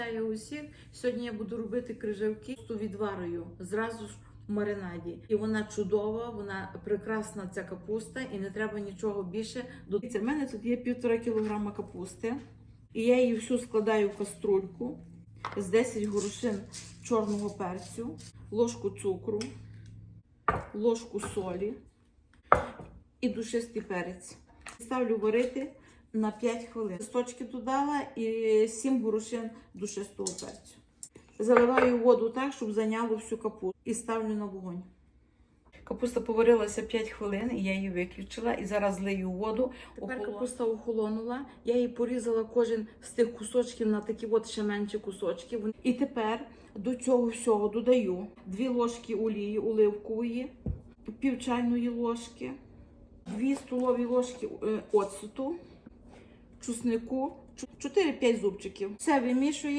Вітаю усіх. Сьогодні я буду робити крижавки з відварою зразу ж в маринаді. І вона чудова, вона прекрасна ця капуста, і не треба нічого більше. Дивіться, в мене тут є півтора кілограма капусти, і я її всю складаю в каструльку з 10 горошин чорного перцю, ложку цукру, ложку солі і душистий перець. Ставлю варити на 5 хвилин. Листочки додала і 7 горошин душистого перцю. Заливаю воду так, щоб зайняло всю капусту. І ставлю на вогонь. Капуста поварилася 5 хвилин, і я її виключила. І зараз злию воду. Тепер капуста охолонула. Я її порізала кожен з тих кусочків на такі от ще менші кусочки. І тепер до цього всього додаю 2 ложки олії оливкової, пів чайної ложки, 2 столові ложки е, оцету, чеснику, 4-5 зубчиків. Все вимішую.